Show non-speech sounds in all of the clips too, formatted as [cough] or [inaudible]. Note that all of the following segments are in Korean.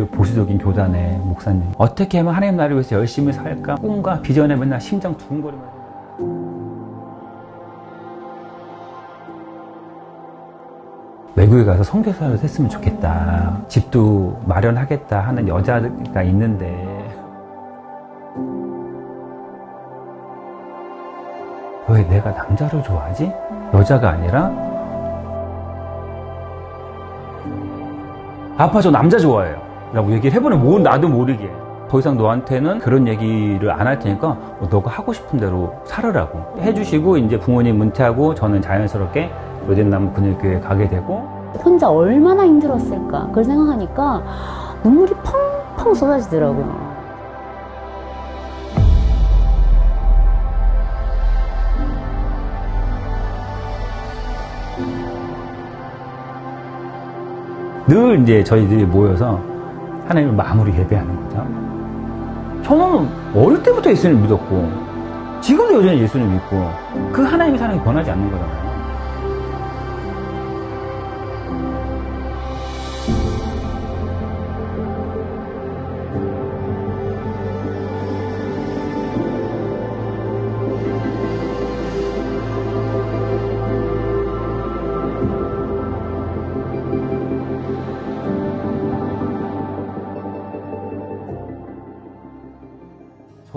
보수적인 교단의 목사님. 어떻게 하면 하나님 나라를 위해서 열심히 살까? 꿈과 비전에 맨날 심장 두근거리면서 외국에 가서 선교사를 했으면 좋겠다. 집도 마련하겠다 하는 여자가 있는데. 왜 내가 남자를 좋아하지? 여자가 아니라? 아빠 저 남자 좋아해요 라고 얘기를 해보는 뭐 나도 모르게. 더 이상 너한테는 그런 얘기를 안 할 테니까 어, 너가 하고 싶은 대로 살으라고 해주시고 이제 부모님 은퇴하고 저는 자연스럽게 로젠나무 근육교회 가게 되고. 혼자 얼마나 힘들었을까? 그걸 생각하니까 눈물이 펑펑 쏟아지더라고요. 늘 이제 저희들이 모여서 하나님을 마음으로 예배하는 거죠. 저는 어릴 때부터 예수님을 믿었고 지금도 여전히 예수님을 믿고 그 하나님의 사랑이 변하지 않는 거잖아요.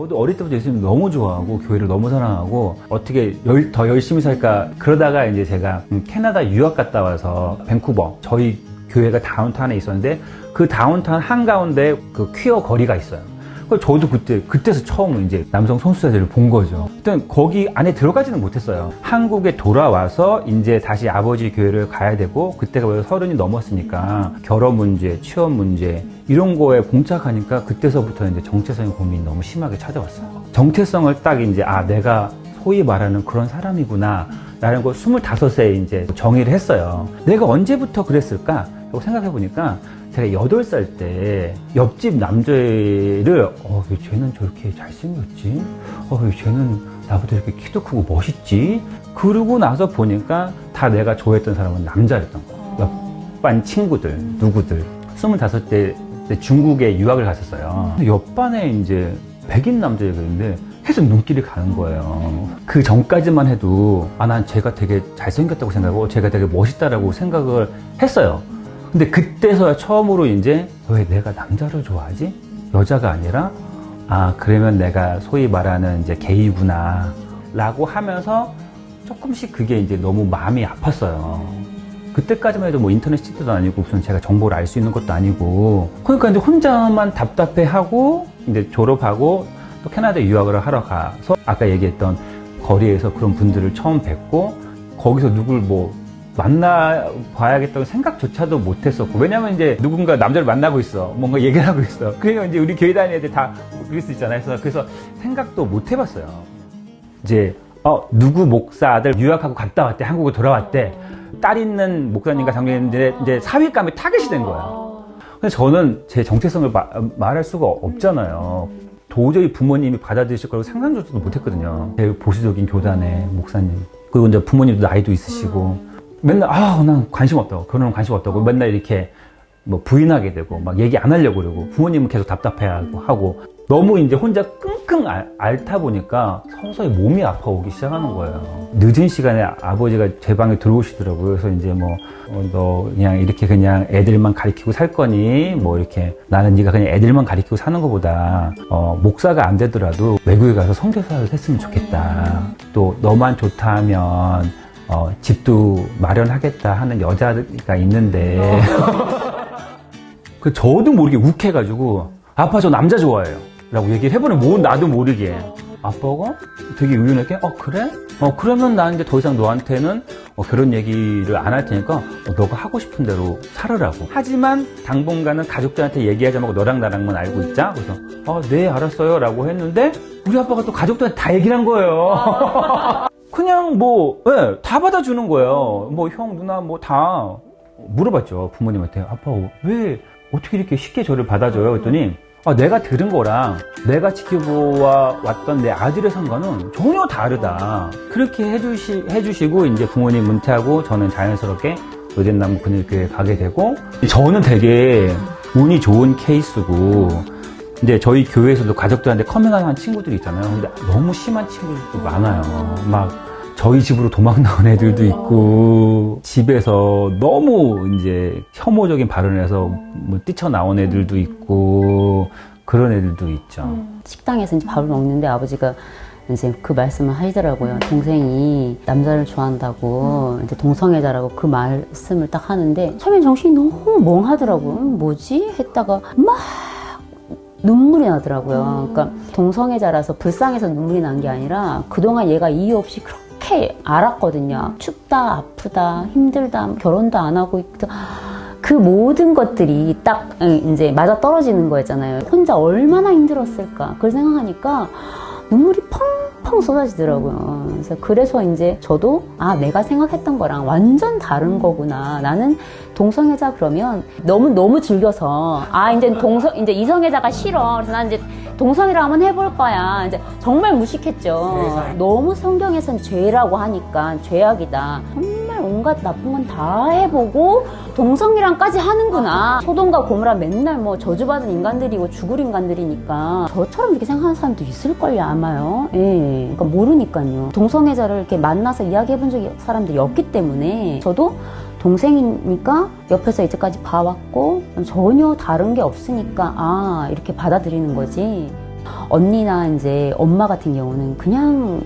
저도 어릴 때부터 예수님 너무 좋아하고 교회를 너무 사랑하고 어떻게 열- 더 열심히 살까 그러다가 이제 제가 음, 캐나다 유학 갔다 와서 밴쿠버 저희 교회가 다운타운에 있었는데 그 다운타운 한가운데 그 퀴어 거리가 있어요. 저도 그때 그때서 처음 이제 남성 선수자들을 본 거죠. 일단 거기 안에 들어가지는 못했어요. 한국에 돌아와서 이제 다시 아버지 교회를 가야 되고 그때가 벌써 서른이 넘었으니까 결혼 문제, 취업 문제 이런 거에 봉착하니까 그때서부터 이제 정체성의 고민이 너무 심하게 찾아왔어요. 정체성을 딱 이제 아 내가 소위 말하는 그런 사람이구나. 라는 걸 25세에 이제 정의를 했어요. 내가 언제부터 그랬을까? 라고 생각해 보니까 제가 8살 때 옆집 남자를 어, 왜 쟤는 저렇게 잘생겼지? 어, 왜 쟤는 나보다 이렇게 키도 크고 멋있지? 그러고 나서 보니까 다 내가 좋아했던 사람은 남자였던 거예요. 옆반 친구들, 누구들. 25대 때 중국에 유학을 갔었어요. 옆반에 이제 백인 남자애가 있는데 계속 눈길이 가는 거예요. 그 전까지만 해도 아난 쟤가 되게 잘생겼다고 생각하고 쟤가 되게 멋있다라고 생각을 했어요. 근데 그때서야 처음으로 이제 왜 내가 남자를 좋아하지? 여자가 아니라 아 그러면 내가 소위 말하는 이제 게이구나 라고 하면서 조금씩 그게 이제 너무 마음이 아팠어요. 그때까지만 해도 뭐 인터넷 시대도 아니고 무슨 제가 정보를 알 수 있는 것도 아니고 그러니까 이제 혼자만 답답해하고 이제 졸업하고 또 캐나다 유학을 하러 가서 아까 얘기했던 거리에서 그런 분들을 처음 뵙고 거기서 누굴 뭐 만나 봐야겠다고 생각조차도 못했었고 왜냐면 이제 누군가 남자를 만나고 있어. 뭔가 얘기를 하고 있어. [laughs] 그러면 이제 우리 교회 다니는 애들 다 그럴 수 있잖아요. 그래서, 그래서 생각도 못 해봤어요. 이제 어 누구 목사 아들 유학하고 갔다 왔대. 한국에 돌아왔대. 딸 있는 목사님과 장로님인데 이제 사위감에 타겟이 된 거예요 근데 저는 제 정체성을 마- 말할 수가 없잖아요. 도저히 부모님이 받아들이실 거라고 상상조차도 못했거든요. 제 보수적인 교단의 목사님. 그리고 이제 부모님도 나이도 있으시고 맨날 아난 관심 없다고 결혼은 관심 없다고 맨날 이렇게 뭐 부인하게 되고 막 얘기 안 하려고 그러고 부모님은 계속 답답해하고 하고 너무 이제 혼자 끙끙 앓- 앓다 보니까 서서히 몸이 아파오기 시작하는 거예요. 늦은 시간에 아버지가 제 방에 들어오시더라고요. 그래서 이제 뭐너 그냥 이렇게 그냥 애들만 가리키고 살 거니 뭐 이렇게 나는 네가 그냥 애들만 가리키고 사는 것보다 어, 목사가 안 되더라도 외국에 가서 선교사를 했으면 좋겠다. 또 너만 좋다 하면 어, 집도 마련하겠다 하는 여자가 있는데. [laughs] 그 저도 모르게 욱해가지고 아빠 저 남자 좋아해요. 라고 얘기를 해보는 뭐 나도 모르게. 아빠가 되게 의연하게 어 그래? 어 그러면 난 이제 더 이상 너한테는 어, 그런 얘기를 안 할 테니까 어, 너가 하고 싶은 대로 살으라고. 하지만 당분간은 가족들한테 얘기하지 말고 너랑 나랑만 알고 있자. 그래서 어네 알았어요. 라고 했는데 우리 아빠가 또 가족들한테 다 얘기를 한 거예요 [laughs] 그냥 뭐, 예, 다 받아주는 거예요. 뭐, 형, 누나, 뭐, 다 물어봤죠. 부모님한테. 아빠, 왜, 어떻게 이렇게 쉽게 저를 받아줘요? 그랬더니, 아, 내가 들은 거랑 내가 지켜보아 왔던 내 아들의 상관은 전혀 다르다. 그렇게 해주시, 해주시고, 이제 부모님 은퇴하고 저는 자연스럽게 로젠나무 근육교회 가게 되고, 저는 되게 운이 좋은 케이스고 이제 저희 교회에서도 가족들한테 커밍아웃한 친구들이 있잖아요. 근데 너무 심한 친구들도 많아요. 막 저희 집으로 도망 나온 애들도 있고 집에서 너무 이제 혐오적인 발언을 해서 뭐 뛰쳐나온 애들도 있고 그런 애들도 있죠. 식당에서 이제 밥을 먹는데 아버지가 이제 그 말씀을 하시더라고요. 동생이 남자를 좋아한다고 이제 동성애자라고 그 말씀을 딱 하는데 처음엔 정신이 너무 멍하더라고요. 음, 뭐지? 했다가 막 눈물이 나더라고요. 그러니까 동성애자라서 불쌍해서 눈물이 난 게 아니라 그동안 얘가 이유 없이 그렇게 알았거든요. 춥다, 아프다, 힘들다, 결혼도 안 하고 있다. 그 모든 것들이 딱 응, 이제 맞아 떨어지는 거였잖아요. 혼자 얼마나 힘들었을까. 그걸 생각하니까 눈물이 펑펑 쏟아지더라고요. 그래서 그래서 이제 저도 아 내가 생각했던 거랑 완전 다른 거구나. 나는 동성애자 그러면 너무 너무 즐겨서 아 이제 동성 이제 이성애자가 싫어. 그래서 난 이제 동성애를 한번 해볼 거야. 이제 정말 무식했죠. 너무 성경에선 죄라고 하니까 죄악이다. 정말 온갖 나쁜 건 다 해보고 동성이랑까지 하는구나. 소돔과 고모라 맨날 뭐 저주받은 인간들이고 죽을 인간들이니까 저처럼 이렇게 생각하는 사람도 있을걸요 아마요. 예, 그러니까 모르니까요. 동성애자를 이렇게 만나서 이야기해본 적이 사람들이 없기 때문에 저도 동생이니까 옆에서 이제까지 봐왔고 전혀 다른 게 없으니까 아 이렇게 받아들이는 거지. 언니나 이제 엄마 같은 경우는 그냥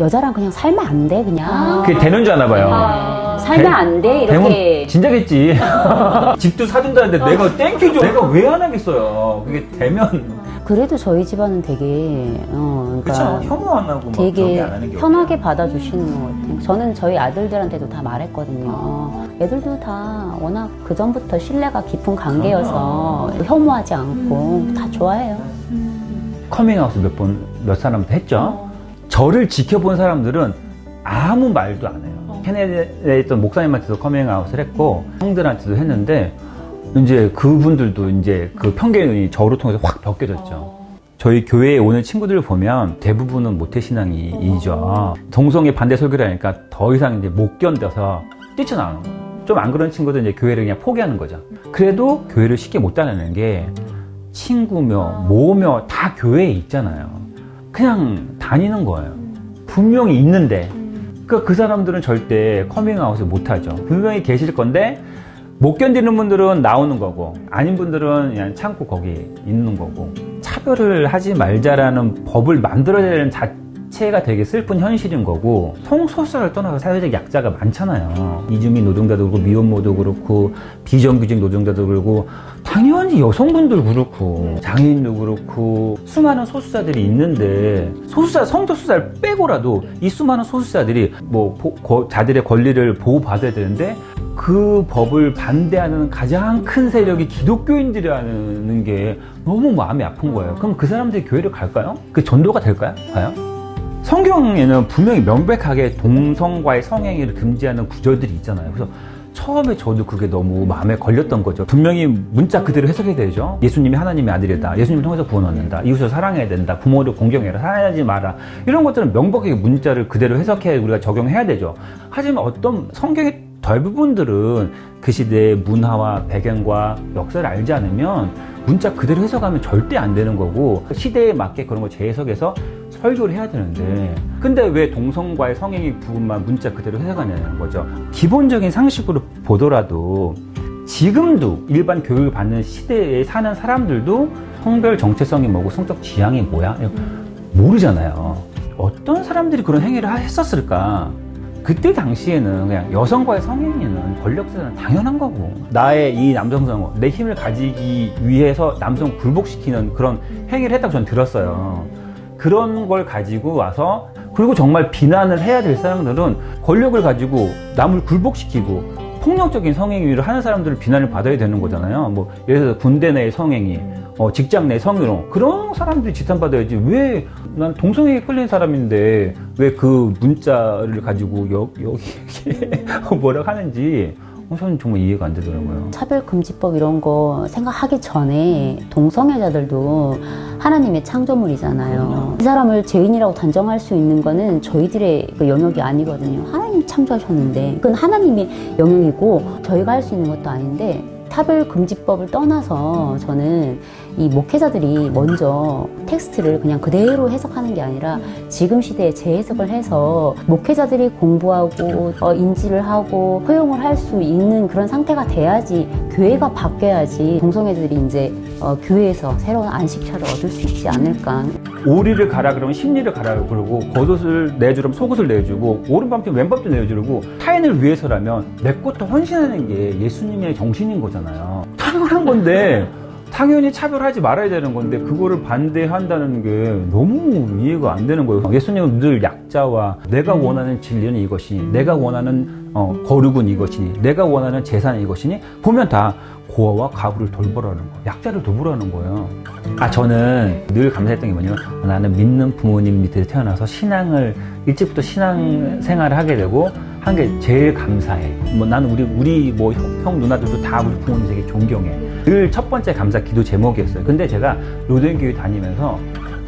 여자랑 그냥 살면 안 돼 그냥. 그게 되는 줄 아나 봐요. 아, 살면 안돼 되면 이렇게 진작했지. [laughs] 집도 사준다는데 내가 땡큐죠. 내가 왜 안 하겠어요. 그게 되면 그래도 저희 집안은 되게 어 그쵸 그러니까 혐오 안 하고 막 되게 게안 하는 게 편하게? 받아주시는 것 같아요. 저는 저희 아들들한테도 다 말했거든요. 애들도 다 워낙 그 전부터 신뢰가 깊은 관계여서 혐오하지 않고 다 좋아해요. 커밍아웃 몇 번 몇 사람한테 했죠. 저를 지켜본 사람들은 아무 말도 안 해요. 캐네다에 있던 목사님한테도 커밍아웃을 했고 형들한테도 했는데 이제 그분들도 이제 그 편견이 저로 통해서 확 벗겨졌죠. 저희 교회에 오는 친구들을 보면 대부분은 모태신앙이죠. 동성애 반대 설교를 하니까 더 이상 이제 못 견뎌서 뛰쳐나오는 거예요. 좀 안 그런 친구들 이제 교회를 그냥 포기하는 거죠. 그래도 교회를 쉽게 못 다니는 게 친구며 모며 다 교회에 있잖아요. 그냥 다니는 거예요. 분명히 있는데. 그러니까 그 사람들은 절대 커밍아웃을 못 하죠. 분명히 계실 건데 못 견디는 분들은 나오는 거고 아닌 분들은 그냥 참고 거기 있는 거고 차별을 하지 말자라는 법을 만들어야 되는 자 체가 되게 슬픈 현실인 거고 성소수자를 떠나서 사회적 약자가 많잖아요 이주민 노동자도 그렇고 미혼모도 그렇고 비정규직 노동자도 그렇고 당연히 여성분들 그렇고 장애인도 그렇고 수많은 소수자들이 있는데 소수자 성소수자를 빼고라도 이 수많은 소수자들이 뭐 보- 거- 자들의 권리를 보호받아야 되는데 그 법을 반대하는 가장 큰 세력이 기독교인들이라는 게 너무 마음이 아픈 거예요. 그럼 그 사람들이 교회를 갈까요? 그 전도가 될까요? 과연? 성경에는 분명히 명백하게 동성과의 성행위를 금지하는 구절들이 있잖아요. 그래서 처음에 저도 그게 너무 마음에 걸렸던 거죠. 분명히 문자 그대로 해석해야 되죠. 예수님이 하나님의 아들이다. 예수님을 통해서 구원 얻는다. 이웃을 사랑해야 된다. 부모를 공경해라. 사랑하지 마라. 이런 것들은 명백하게 문자를 그대로 해석해 우리가 적용해야 되죠. 하지만 어떤 성경의 대부분들은 그 시대의 문화와 배경과 역사를 알지 않으면 문자 그대로 해석하면 절대 안 되는 거고 시대에 맞게 그런 걸 재해석해서 설교를 해야 되는데 근데 왜 동성과의 성행위 부분만 문자 그대로 해석하냐는 거죠. 기본적인 상식으로 보더라도 지금도 일반 교육을 받는 시대에 사는 사람들도 성별 정체성이 뭐고 성적 지향이 뭐야 모르잖아요. 어떤 사람들이 그런 행위를 하- 했었을까? 그때 당시에는 그냥 여성과의 성행위는 권력자는 당연한 거고 나의 이 남성성 내 힘을 가지기 위해서 남성 굴복시키는 그런 행위를 했다고 저는 들었어요. 그런 걸 가지고 와서 그리고 정말 비난을 해야 될 사람들은 권력을 가지고 남을 굴복시키고 폭력적인 성행위를 하는 사람들을 비난을 받아야 되는 거잖아요. 뭐 예를 들어서 군대 내의 성행위, 어, 직장 내 성희롱 그런 사람들이 지탄받아야지 왜 난 동성애에 끌린 사람인데 왜 그 문자를 가지고 여, 여기 [laughs] 뭐라고 하는지 어, 저는 정말 이해가 안 되더라고요. 차별금지법 이런 거 생각하기 전에 동성애자들도 하나님의 창조물이잖아요. 이 사람을 죄인이라고 단정할 수 있는 거는 저희들의 그 영역이 아니거든요. 하나님 창조하셨는데 그건 하나님의 영역이고 저희가 할 수 있는 것도 아닌데 타별 금지법을 떠나서 저는 이 목회자들이 먼저 텍스트를 그냥 그대로 해석하는 게 아니라 지금 시대에 재해석을 해서 목회자들이 공부하고 어, 인지를 하고 허용을 할 수 있는 그런 상태가 돼야지 교회가 바뀌어야지 동성애들이 이제 어, 교회에서 새로운 안식처를 얻을 수 있지 않을까 오리를 가라 그러면 심리를 가라 그러고 겉옷을 내주려면 속옷을 내주고 오른밤도 왼밤도 내주고 타인을 위해서라면 내 것도 헌신하는 게 예수님의 정신인 거잖아요. 당연한 건데 당연히 차별하지 말아야 되는 건데 그거를 반대한다는 게 너무 이해가 안 되는 거예요. 예수님은 늘 약자와 내가 원하는 진리는 이것이니 내가 원하는 어, 거룩은 이것이니 내가 원하는 재산은 이것이니 보면 다 고아와 가부를 돌보라는 거 약자를 돌보라는 거예요. 아 저는 늘 감사했던 게 뭐냐면 나는 믿는 부모님 밑에 태어나서 신앙을 일찍부터 신앙 생활을 하게 되고 한 게 제일 감사해. 뭐 나는 우리 우리 뭐 형 누나들도 다 우리 부모님 되게 존경해. 늘 첫 번째 감사 기도 제목이었어요. 근데 제가 로덴 교회 다니면서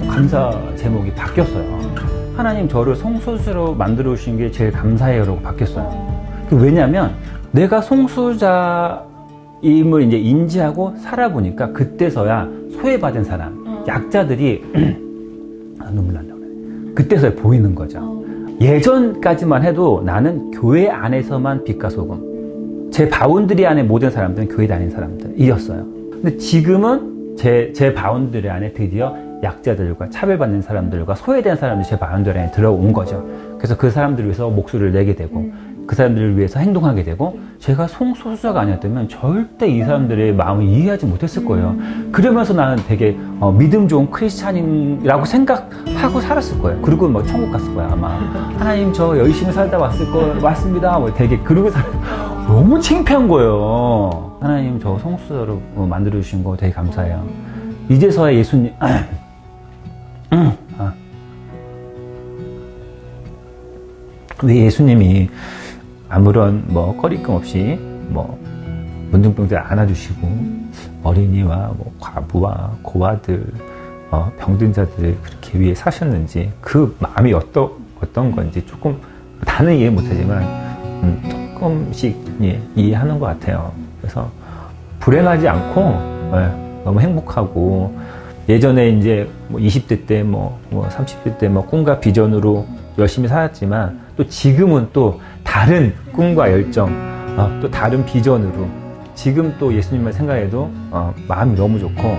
감사 제목이 바뀌었어요. 하나님 저를 성소수로 만들어 주신 게 제일 감사해요라고 바뀌었어요. 그 왜냐면 내가 성소자임을 이제 인지하고 살아보니까 그때서야 소외받은 사람, 약자들이 [clears throat] 아, 눈물 난다 그래. 그때서야 보이는 거죠. 예전까지만 해도 나는 교회 안에서만 빛과 소금. 제 바운드리 안에 모든 사람들은 교회 다니는 사람들이었어요. 근데 지금은 제, 제 바운드리 안에 드디어 약자들과 차별받는 사람들과 소외된 사람들이 제 바운드리 안에 들어온 거죠. 그래서 그 사람들을 위해서 목소리를 내게 되고 그 사람들을 위해서 행동하게 되고 제가 송소수자가 아니었다면 절대 이 사람들의 마음을 이해하지 못했을 거예요. 그러면서 나는 되게 어, 믿음 좋은 크리스찬이라고 생각하고 살았을 거예요. 그리고 뭐 천국 갔을 거야 아마. 하나님 저 열심히 살다 왔을 거 왔습니다. 뭐 되게 그러고 살 너무 창피한 거예요. 하나님 저 성수자로 어, 만들어 주신 거 되게 감사해요. 이제서야 예수님 [clears throat] 아. 왜 예수님이 아무런 뭐 꺼리낌 없이 뭐 문둥병들 안아주시고 어린이와 뭐 과부와 고아들 어, 병든 자들을 그렇게 위해 사셨는지 그 마음이 어떠, 어떤 건지 조금 다는 이해 못하지만 음, 조금씩 예, 이해하는 것 같아요. 그래서 불행하지 않고 예, 너무 행복하고 예전에 이제 뭐 20대 때 뭐, 뭐 30대 때 뭐 꿈과 비전으로 열심히 살았지만 또 지금은 또 다른 꿈과 열정, 어, 또 다른 비전으로 지금 또 예수님을 생각해도 어, 마음이 너무 좋고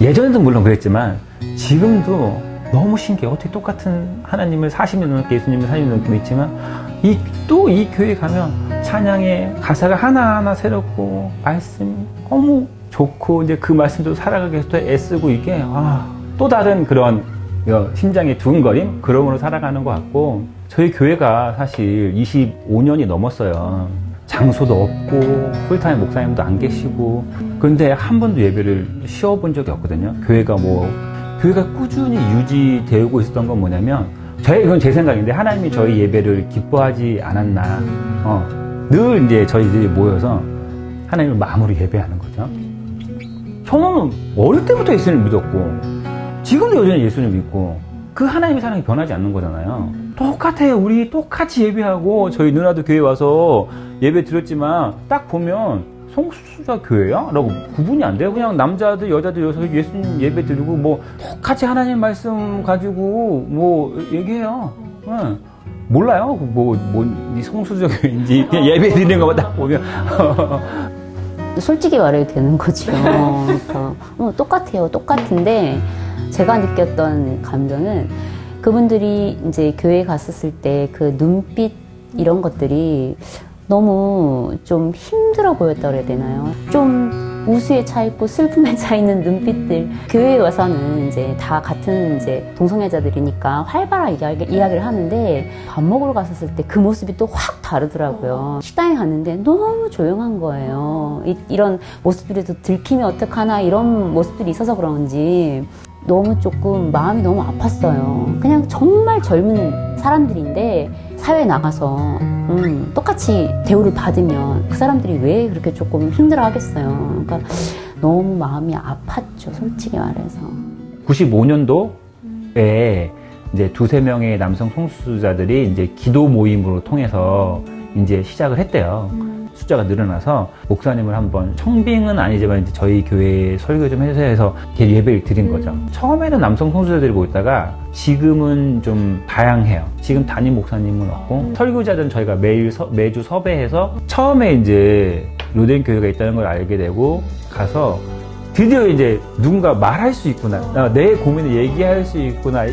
예전에도 물론 그랬지만 지금도 너무 신기해. 어떻게 똑같은 하나님을 40년 넘게 예수님을 40년 넘게 믿지만 이 또 이 교회 가면 찬양의 가사가 하나하나 새롭고 말씀이 너무 좋고 이제 그 말씀도 살아가기 위해서 또 애쓰고 이게 아, 또 다른 그런 어, 심장의 두근거림 그럼으로 살아가는 것 같고 저희 교회가 사실 25년이 넘었어요. 장소도 없고 풀타임 목사님도 안 계시고 그런데 한 번도 예배를 쉬어본 적이 없거든요. 교회가 뭐 교회가 꾸준히 유지되고 있었던 건 뭐냐면 저희 이건 제 생각인데 하나님이 저희 예배를 기뻐하지 않았나 어, 늘 이제 저희들이 모여서 하나님을 마음으로 예배하는 거죠. 저는 어릴 때부터 예수님을 믿었고 지금도 여전히 예수님을 믿고 그 하나님의 사랑이 변하지 않는 거잖아요. 똑같아요. 우리 똑같이 예배하고 저희 누나도 교회 와서 예배 드렸지만 딱 보면 성수자 교회야? 라고 구분이 안 돼요. 그냥 남자들, 여자들 여기서 예수님 예배 드리고 뭐 똑같이 하나님 말씀 가지고 뭐 얘기해요. 응. 몰라요. 뭐, 뭐, 이 성수자 교회인지 그냥 예배 드리는 것만 딱 보면. [laughs] 솔직히 말해도 되는 거죠. 그러니까 어, 똑같아요. 똑같은데 제가 느꼈던 감정은 그분들이 이제 교회 갔었을 때 그 눈빛 이런 것들이 너무 좀 힘들어 보였다 그래야 되나요? 좀 우수에 차 있고 슬픔에 차 있는 눈빛들. 교회에 와서는 이제 다 같은 이제 동성애자들이니까 활발하게 이야기, 이야기를 하는데 밥 먹으러 갔었을 때 그 모습이 또 확 다르더라고요. 식당에 갔는데 너무 조용한 거예요. 이, 이런 모습들이 또 들키면 어떡하나 이런 모습들이 있어서 그런지 너무 조금 마음이 너무 아팠어요. 그냥 정말 젊은 사람들인데 사회에 나가서 음, 똑같이 대우를 받으면 그 사람들이 왜 그렇게 조금 힘들어 하겠어요. 그러니까 너무 마음이 아팠죠. 솔직히 말해서. 95년도에 이제 두세 명의 남성 성수자들이 이제 기도 모임으로 통해서 이제 시작을 했대요. 숫자가 늘어나서 목사님을 한번 청빙은 아니지만 이제 저희 교회에 설교 좀 해주세요 해서 예배를 드린 거죠. 처음에는 남성 성소자들이 모였다가 지금은 좀 다양해요. 지금 담임 목사님은 없고 설교자들은 저희가 매일 서- 매주 섭외해서 처음에 이제 로덴 교회가 있다는 걸 알게 되고 가서 드디어 이제 누군가 말할 수 있구나. 나- 내 고민을 얘기할 수 있구나.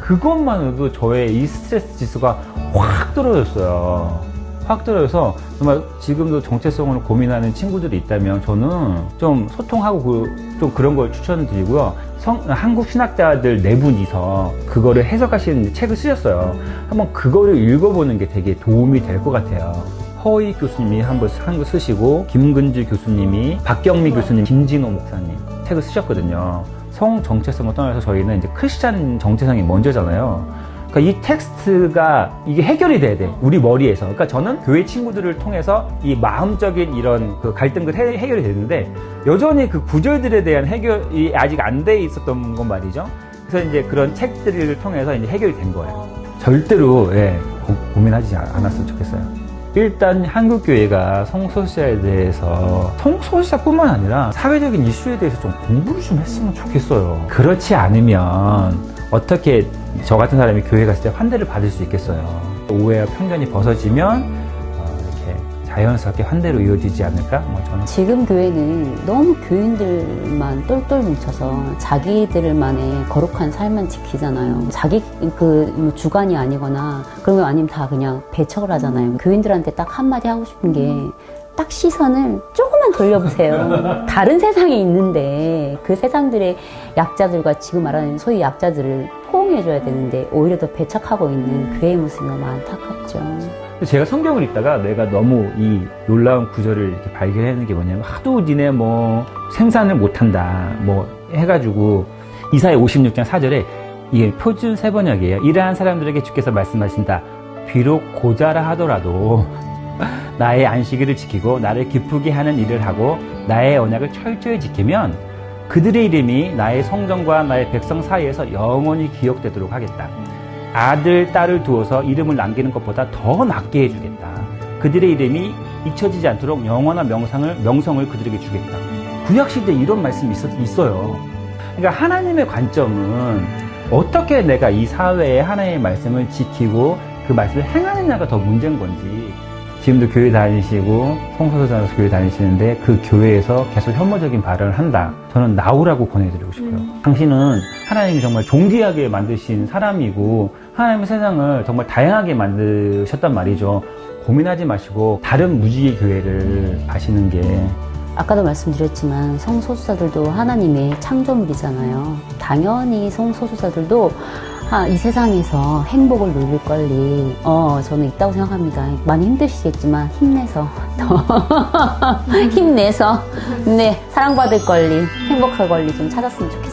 그것만으로도 저의 이 스트레스 지수가 확 떨어졌어요. 확 떨어져서 정말 지금도 정체성을 고민하는 친구들이 있다면 저는 좀 소통하고 그, 좀 그런 걸 추천드리고요. 성- 한국 신학자들 네 분이서 그거를 해석하시는 책을 쓰셨어요. 한번 그거를 읽어보는 게 되게 도움이 될 것 같아요. 허희 교수님이 한번 한거 쓰시고 김근주 교수님이 박경미 교수님, 김진호 목사님 책을 쓰셨거든요. 성 정체성을 떠나서 저희는 이제 크리스찬 정체성이 먼저잖아요. 그러니까 이 텍스트가 이게 해결이 돼야 돼. 우리 머리에서. 그러니까 저는 교회 친구들을 통해서 이 마음적인 이런 그 갈등들 해, 해결이 되는데 여전히 그 구절들에 대한 해결이 아직 안 돼 있었던 건 말이죠. 그래서 이제 그런 책들을 통해서 이제 해결이 된 거예요. 절대로 예, 고, 고민하지 않- 않았으면 좋겠어요. 일단 한국 교회가 성소수자에 대해서 성소수자뿐만 아니라 사회적인 이슈에 대해서 좀 공부를 좀 했으면 좋겠어요. 그렇지 않으면 어떻게 저 같은 사람이 교회 갔을 때 환대를 받을 수 있겠어요. 오해와 편견이 벗어지면 어, 이렇게 자연스럽게 환대로 이어지지 않을까? 뭐 저는 지금 교회는 너무 교인들만 똘똘 뭉쳐서 자기들만의 거룩한 삶만 지키잖아요. 자기 그 뭐 주관이 아니거나 그런 거 아니면 다 그냥 배척을 하잖아요. 교인들한테 딱 한마디 하고 싶은 게 딱 시선을 조금만 돌려보세요. [laughs] 다른 세상이 있는데 그 세상들의 약자들과 지금 말하는 소위 약자들을 포옹해줘야 되는데 오히려 더 배척하고 있는 교회의 모습이 너무 안타깝죠. 제가 성경을 읽다가 내가 너무 이 놀라운 구절을 이렇게 발견하는 게 뭐냐면 하도 니네 뭐 생산을 못한다 뭐 해가지고 이사의 56장 4절에 이게 표준 세번역이에요. 이러한 사람들에게 주께서 말씀하신다. 비록 고자라 하더라도 나의 안식일을 지키고 나를 기쁘게 하는 일을 하고 나의 언약을 철저히 지키면 그들의 이름이 나의 성전과 나의 백성 사이에서 영원히 기억되도록 하겠다. 아들, 딸을 두어서 이름을 남기는 것보다 더 낫게 해주겠다. 그들의 이름이 잊혀지지 않도록 영원한 명상을, 명성을 그들에게 주겠다. 구약시대에 이런 말씀이 있었, 있어요. 그러니까 하나님의 관점은 어떻게 내가 이 사회에 하나님의 말씀을 지키고 그 말씀을 행하느냐가 더 문제인 건지 지금도 교회 다니시고 성소수자로서 교회 다니시는데 그 교회에서 계속 혐오적인 발언을 한다. 저는 나오라고 권해드리고 싶어요. 당신은 하나님이 정말 존귀하게 만드신 사람이고 하나님의 세상을 정말 다양하게 만드셨단 말이죠. 고민하지 마시고 다른 무지의 교회를 가시는 게 아까도 말씀드렸지만 성소수자들도 하나님의 창조물이잖아요. 당연히 성소수자들도 아, 이 세상에서 행복을 누릴 권리, 어, 저는 있다고 생각합니다. 많이 힘드시겠지만 힘내서 더 [laughs] 힘내서 네 사랑받을 권리, 행복할 권리 좀 찾았으면 좋겠습니다.